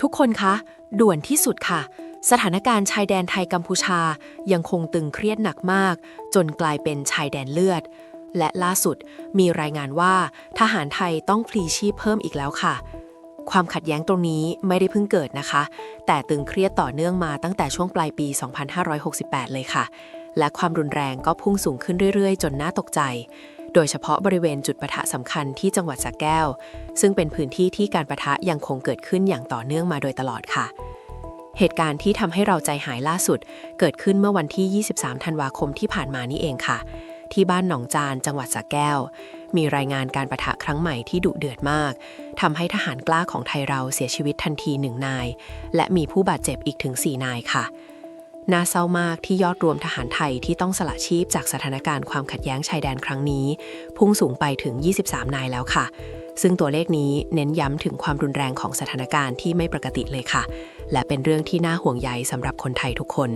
ทุกคนคะ ด่วนที่สุดค่ะ สถานการณ์ชายแดนไทยกัมพูชายังคงตึงเครียดหนักมาก จนกลายเป็นชายแดนเลือด และล่าสุดมีรายงานว่า ทหารไทยต้องพลีชีพเพิ่มอีกแล้วค่ะ ความขัดแย้งตรงนี้ไม่ได้เพิ่งเกิดนะคะ แต่ตึงเครียดต่อเนื่องมาตั้งแต่ช่วงปลายปี 2568 เลยค่ะ และความรุนแรงก็พุ่งสูงขึ้นเรื่อยๆ จนน่าตกใจ โดยเฉพาะบริเวณจุดปะทะสำคัญที่จังหวัดสระแก้ว ซึ่งเป็นพื้นที่ที่การปะทะยังคงเกิดขึ้นอย่างต่อเนื่องมาโดยตลอดค่ะ เหตุการณ์ที่ทำให้เราใจหายล่าสุด เกิดขึ้นเมื่อวันที่ 23 ธันวาคมที่ผ่านมานี่เองค่ะ ที่บ้านหนองจานจังหวัดสระแก้ว มีรายงานการประทะครั้งใหม่ที่ดุเดือดมากทำให้ทหารกล้าของไทยเราเสียชีวิตทันทีหนึ่งนาย และมีผู้บาดเจ็บอีกถึง 4 นายค่ะ น่าเศร้ามากที่ยอดรวมทหารไทยที่ต้องสละชีพจากสถานการณ์ความขัดแย้งชายแดนครั้งนี้ พุ่งสูงไปถึง 23 นายแล้วค่ะ ซึ่งตัวเลขนี้เน้นย้ำถึงความรุนแรงของสถานการณ์ที่ไม่ปกติเลยค่ะ และเป็นเรื่องที่น่าห่วงใยสำหรับคนไทยทุกคน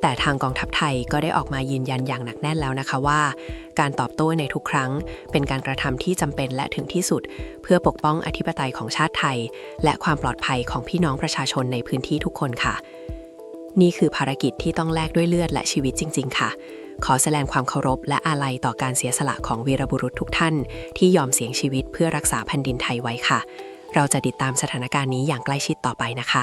แต่ทางกองทัพไทยก็ได้ออกมายืนยันอย่างหนักแน่นแล้วนะคะว่า การตอบโต้ในทุกครั้ง เป็นการกระทำที่จำเป็นและถึงที่สุด เพื่อปกป้องอธิปไตยของชาติไทย และความปลอดภัยของพี่น้องประชาชนในพื้นที่ทุกคนค่ะ นี่คือภารกิจที่ต้องแลกด้วยเลือดและชีวิตจริง ๆ ค่ะ ขอแสดงความเคารพและอาลัยต่อการเสียสละของวีรบุรุษทุกท่าน ที่ยอมเสี่ยงชีวิตเพื่อรักษาแผ่นดินไทยไว้ค่ะ เราจะติดตามสถานการณ์นี้อย่างใกล้ชิดต่อไปนะคะ